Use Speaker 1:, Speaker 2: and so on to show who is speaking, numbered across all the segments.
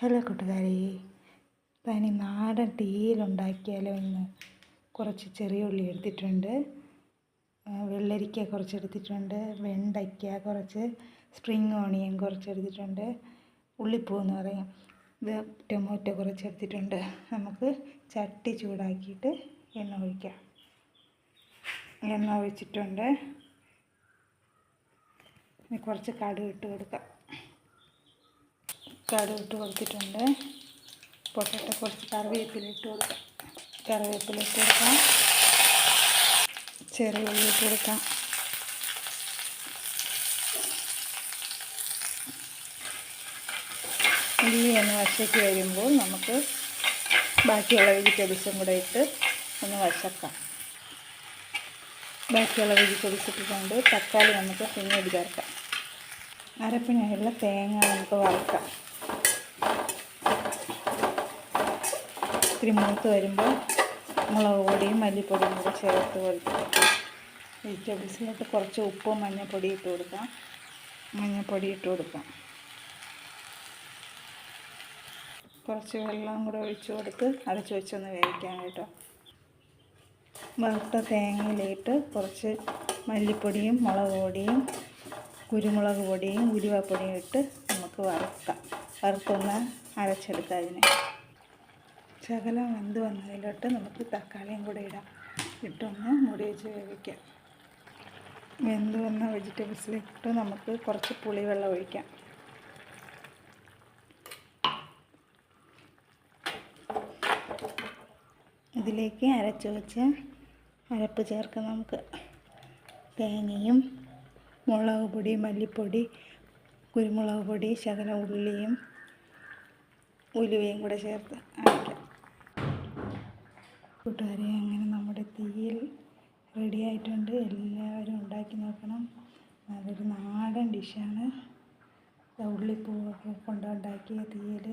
Speaker 1: Hello കൂട്ടുകാരെ. തനി നാടൻ തീയിലുണ്ടാക്കിയാലോ ഇന്ന്. കുറച്ച് ചെറിയ ഉള്ളി എടുത്തിട്ടുണ്ട്. വെള്ളരിക്ക കുറച്ച് എടുത്തിട്ടുണ്ട്. വെണ്ടയ്ക്ക കുറച്ച് സ്പ്രിങ് ഓണിയൻ കുറച്ച് എടുത്തിട്ടുണ്ട്. ഉള്ളിപ്പൂ എന്ന് പറയും. ഇത് ടൊമാറ്റോ കുറച്ച് എടുത്തിട്ടുണ്ട്. നമുക്ക് ചട്ടി ചൂടാക്കിയിട്ട് എണ്ണ ഒഴിക്കാം. എണ്ണ ഒഴിച്ചിട്ടുണ്ട്. ഇനി കുറച്ച് കടുക് ഇട്ട് കൊടുക്കാം. കടുക് ഇട്ട് കൊടുത്തിട്ടുണ്ട്. പൊട്ടറ്റ കുറച്ച് കറിവേപ്പില ഇട്ട് കൊടുക്കാം. കറിവേപ്പില ഇട്ട് കൊടുക്കാം. ചെറിയ ഉള്ളി ഇട്ട് കൊടുക്കാം. ഉള്ളി ഒന്ന് വശക്ക് വരുമ്പോൾ നമുക്ക് ബാക്കിയുള്ള വെജിറ്റബിൾസും കൂടെ ഇട്ട് ഒന്ന് വശക്കാം. ബാക്കിയുള്ള വെജിറ്റബിൾസ് ഇട്ടിട്ടുണ്ട്. തക്കാളി നമുക്ക് പിന്നീട് ചേർക്കാം. അരപ്പിനായുള്ള തേങ്ങ നമുക്ക് വറുക്കാം. ഇത്തിരി മൂത്ത് വരുമ്പോൾ മുളക് പൊടിയും മല്ലിപ്പൊടിയും കൂടെ ചേർത്ത് കൊടുക്കുക വെജിറ്റബിൾസിലോട്ട് കുറച്ച് ഉപ്പും മഞ്ഞൾപ്പൊടി ഇട്ട് കൊടുക്കാം. മഞ്ഞൾപ്പൊടി ഇട്ട് കൊടുക്കാം. കുറച്ച് വെള്ളം കൂടെ ഒഴിച്ചു കൊടുത്ത് അടച്ചു വെച്ചൊന്ന് വേവിക്കാം കേട്ടോ. വറുത്ത തേങ്ങയിലിട്ട് കുറച്ച് മല്ലിപ്പൊടിയും മുളക് പൊടിയും കുരുമുളക് പൊടിയും ഉലുവപ്പൊടിയും ഇട്ട് നമുക്ക് വറുക്കാം. വറുത്തൊന്ന് അരച്ചെടുക്കാം അതിനെ. ശകലം വെന്ത് വന്നതിലോട്ട് നമുക്ക് തക്കാളിയും കൂടെ ഇടാം. ഇട്ടൊന്ന് മുടി വെച്ച് വേവിക്കാം. വെന്ത് വന്ന വെജിറ്റബിൾസിലിട്ട് നമുക്ക് കുറച്ച് പുളിവെള്ളം ഒഴിക്കാം. ഇതിലേക്ക് അരച്ച് വെച്ച് അരപ്പ് ചേർക്കാം നമുക്ക്. തേങ്ങയും മുളക് പൊടി മല്ലിപ്പൊടി കുരുമുളക് പൊടി ശകലം ഉള്ളിയും ഉലുവയും കൂടെ ചേർത്ത് അരയ്ക്കാം കൂട്ടുകാരെ അങ്ങനെ നമ്മുടെ തീയിൽ റെഡി ആയിട്ടുണ്ട്. എല്ലാവരും ഉണ്ടാക്കി നോക്കണം. നല്ലൊരു നാടൻ ഡിഷാണ് ഉള്ളിപ്പൂവൊക്കെ കൊണ്ട് ഉണ്ടാക്കിയ തീയിൽ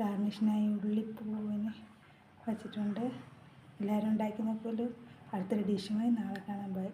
Speaker 1: ഗാർണിഷിനായി ഉള്ളിപ്പൂവിന് വച്ചിട്ടുണ്ട്. എല്ലാവരും ഉണ്ടാക്കി നോക്കുമല്ലോ അടുത്തൊരു ഡിഷുമായി നാളെ കാണാൻ ബൈ